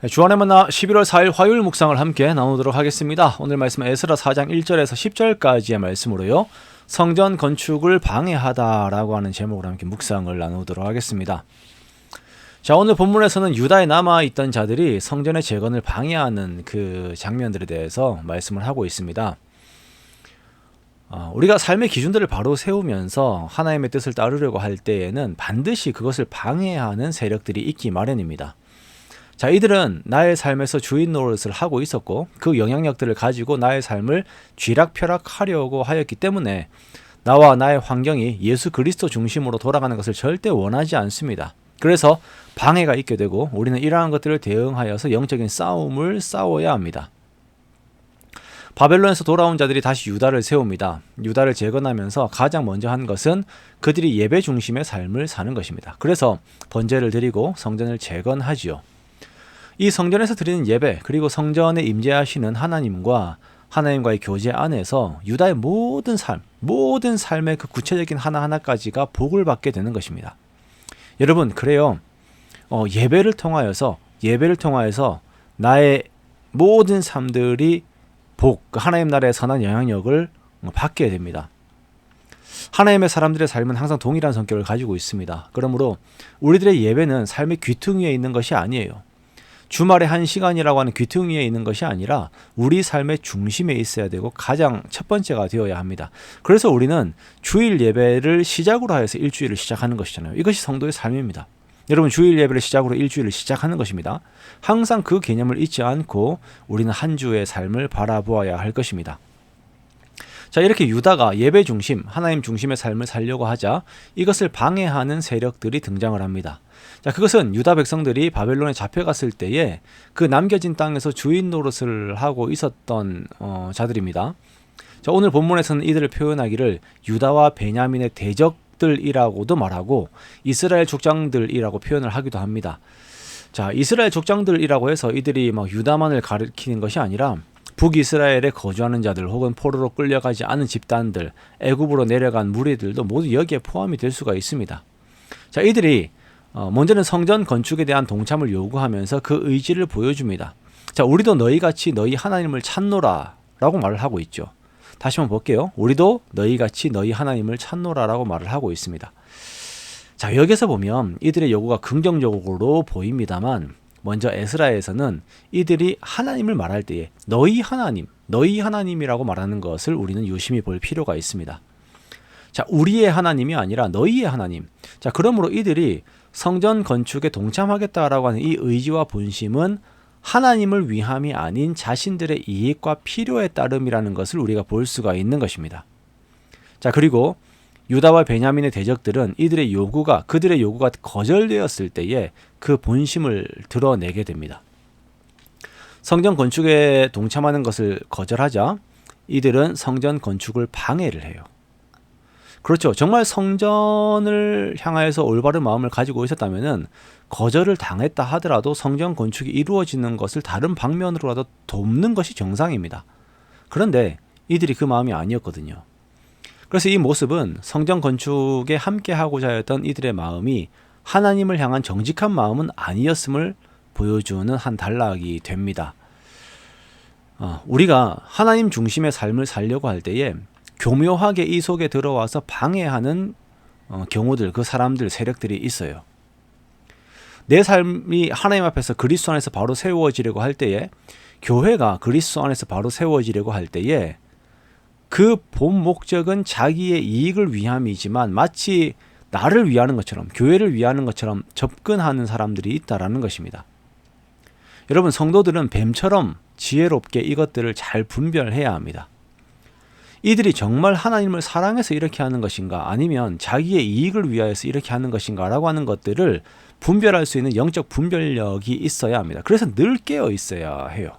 네, 주안의 만나 11월 4일 화요일 묵상을 함께 나누도록 하겠습니다. 오늘 말씀은 에스라 4장 1절에서 10절까지의 말씀으로요. 성전 건축을 방해하다라고 하는 제목으로 함께 묵상을 나누도록 하겠습니다. 자, 오늘 본문에서는 유다에 남아 있던 자들이 성전의 재건을 방해하는 그 장면들에 대해서 말씀을 하고 있습니다. 어, 우리가 삶의 기준들을 바로 세우면서 하나님의 뜻을 따르려고 할 때에는 반드시 그것을 방해하는 세력들이 있기 마련입니다. 자, 이들은 나의 삶에서 주인 노릇을 하고 있었고 그 영향력들을 가지고 나의 삶을 쥐락펴락하려고 하였기 때문에 나와 나의 환경이 예수 그리스도 중심으로 돌아가는 것을 절대 원하지 않습니다. 그래서 방해가 있게 되고 우리는 이러한 것들을 대응하여서 영적인 싸움을 싸워야 합니다. 바벨론에서 돌아온 자들이 다시 유다를 세웁니다. 유다를 재건하면서 가장 먼저 한 것은 그들이 예배 중심의 삶을 사는 것입니다. 그래서 번제를 드리고 성전을 재건하지요. 이 성전에서 드리는 예배 그리고 성전에 임재하시는 하나님과 하나님과의 교제 안에서 유다의 모든 삶, 모든 삶의 그 구체적인 하나하나까지가 복을 받게 되는 것입니다. 여러분, 그래요. 어, 예배를 통하여서 예배를 통하여서 나의 모든 삶들이 복, 그 하나님 나라의 선한 영향력을 받게 됩니다. 하나님의 사람들의 삶은 항상 동일한 성격을 가지고 있습니다. 그러므로 우리들의 예배는 삶의 귀퉁이에 있는 것이 아니에요. 주말에 한 시간이라고 하는 귀퉁이에 있는 것이 아니라 우리 삶의 중심에 있어야 되고 가장 첫 번째가 되어야 합니다. 그래서 우리는 주일 예배를 시작으로 하여서 일주일을 시작하는 것이잖아요. 이것이 성도의 삶입니다. 여러분 주일 예배를 시작으로 일주일을 시작하는 것입니다. 항상 그 개념을 잊지 않고 우리는 한 주의 삶을 바라보아야 할 것입니다. 자, 이렇게 유다가 예배 중심, 하나님 중심의 삶을 살려고 하자 이것을 방해하는 세력들이 등장을 합니다. 자, 그것은 유다 백성들이 바벨론에 잡혀갔을 때에 그 남겨진 땅에서 주인 노릇을 하고 있었던 어, 자들입니다. 자, 오늘 본문에서는 이들을 표현하기를 유다와 베냐민의 대적들이라고도 말하고 이스라엘 족장들이라고 표현을 하기도 합니다. 자, 이스라엘 족장들이라고 해서 이들이 막 유다만을 가리키는 것이 아니라 북이스라엘에 거주하는 자들 혹은 포로로 끌려가지 않은 집단들, 애굽으로 내려간 무리들도 모두 여기에 포함이 될 수가 있습니다. 자, 이들이 어, 먼저는 성전 건축에 대한 동참을 요구하면서 그 의지를 보여줍니다. 자, 우리도 너희 같이 너희 하나님을 찾노라라고 말을 하고 있죠. 다시 한번 볼게요. 우리도 너희 같이 너희 하나님을 찾노라라고 말을 하고 있습니다. 자, 여기서 보면 이들의 요구가 긍정적으로 보입니다만 먼저 에스라에서는 이들이 하나님을 말할 때에 너희 하나님, 너희 하나님이라고 말하는 것을 우리는 유심히 볼 필요가 있습니다. 자, 우리의 하나님이 아니라 너희의 하나님. 자, 그러므로 이들이 성전 건축에 동참하겠다라고 하는 이 의지와 본심은 하나님을 위함이 아닌 자신들의 이익과 필요에 따름이라는 것을 우리가 볼 수가 있는 것입니다. 자, 그리고 유다와 베냐민의 대적들은 이들의 요구가 그들의 요구가 거절되었을 때에 그 본심을 드러내게 됩니다. 성전 건축에 동참하는 것을 거절하자 이들은 성전 건축을 방해를 해요. 그렇죠. 정말 성전을 향하여서 올바른 마음을 가지고 있었다면은 거절을 당했다 하더라도 성전 건축이 이루어지는 것을 다른 방면으로라도 돕는 것이 정상입니다. 그런데 이들이 그 마음이 아니었거든요. 그래서 이 모습은 성전 건축에 함께 하고자 했던 이들의 마음이 하나님을 향한 정직한 마음은 아니었음을 보여주는 한 단락이 됩니다. 어, 우리가 하나님 중심의 삶을 살려고 할 때에 교묘하게 이 속에 들어와서 방해하는 어, 경우들, 그 사람들, 세력들이 있어요. 내 삶이 하나님 앞에서 그리스도 안에서 바로 세워지려고 할 때에 교회가 그리스도 안에서 바로 세워지려고 할 때에 그 본 목적은 자기의 이익을 위함이지만 마치 나를 위하는 것처럼 교회를 위하는 것처럼 접근하는 사람들이 있다라는 것입니다. 여러분 성도들은 뱀처럼 지혜롭게 이것들을 잘 분별해야 합니다. 이들이 정말 하나님을 사랑해서 이렇게 하는 것인가 아니면 자기의 이익을 위하여서 이렇게 하는 것인가라고 하는 것들을 분별할 수 있는 영적 분별력이 있어야 합니다. 그래서 늘 깨어 있어야 해요.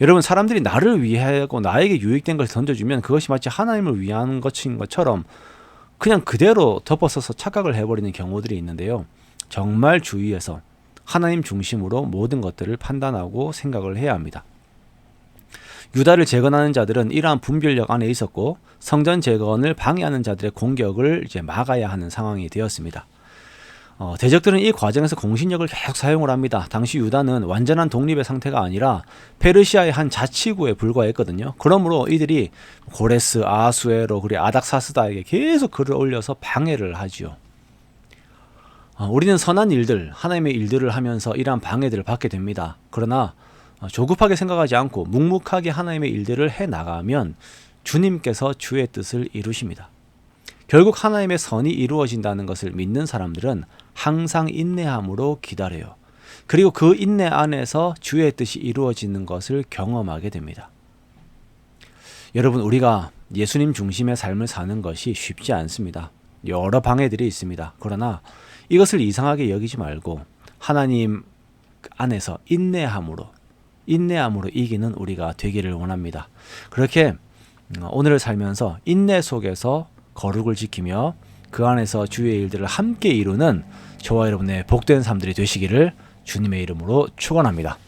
여러분 사람들이 나를 위하고 나에게 유익된 것을 던져주면 그것이 마치 하나님을 위한 것인 것처럼 그냥 그대로 덮어서서 착각을 해버리는 경우들이 있는데요. 정말 주의해서 하나님 중심으로 모든 것들을 판단하고 생각을 해야 합니다. 유다를 재건하는 자들은 이러한 분별력 안에 있었고 성전 재건을 방해하는 자들의 공격을 이제 막아야 하는 상황이 되었습니다. 어, 대적들은 이 과정에서 공신력을 계속 사용을 합니다. 당시 유다는 완전한 독립의 상태가 아니라 페르시아의 한 자치구에 불과했거든요. 그러므로 이들이 고레스, 아수에로 그리고 아닥사스다에게 계속 글을 올려서 방해를 하지요. 어, 우리는 선한 일들, 하나님의 일들을 하면서 이러한 방해들을 받게 됩니다. 그러나 어, 조급하게 생각하지 않고 묵묵하게 하나님의 일들을 해 나가면 주님께서 주의 뜻을 이루십니다. 결국 하나님의 선이 이루어진다는 것을 믿는 사람들은 항상 인내함으로 기다려요. 그리고 그 인내 안에서 주의 뜻이 이루어지는 것을 경험하게 됩니다. 여러분, 우리가 예수님 중심의 삶을 사는 것이 쉽지 않습니다. 여러 방해들이 있습니다. 그러나 이것을 이상하게 여기지 말고 하나님 안에서 인내함으로 인내함으로 이기는 우리가 되기를 원합니다. 그렇게 어, 오늘을 살면서 인내 속에서 거룩을 지키며 그 안에서 주의 일들을 함께 이루는 저와 여러분의 복된 삶들이 되시기를 주님의 이름으로 축원합니다.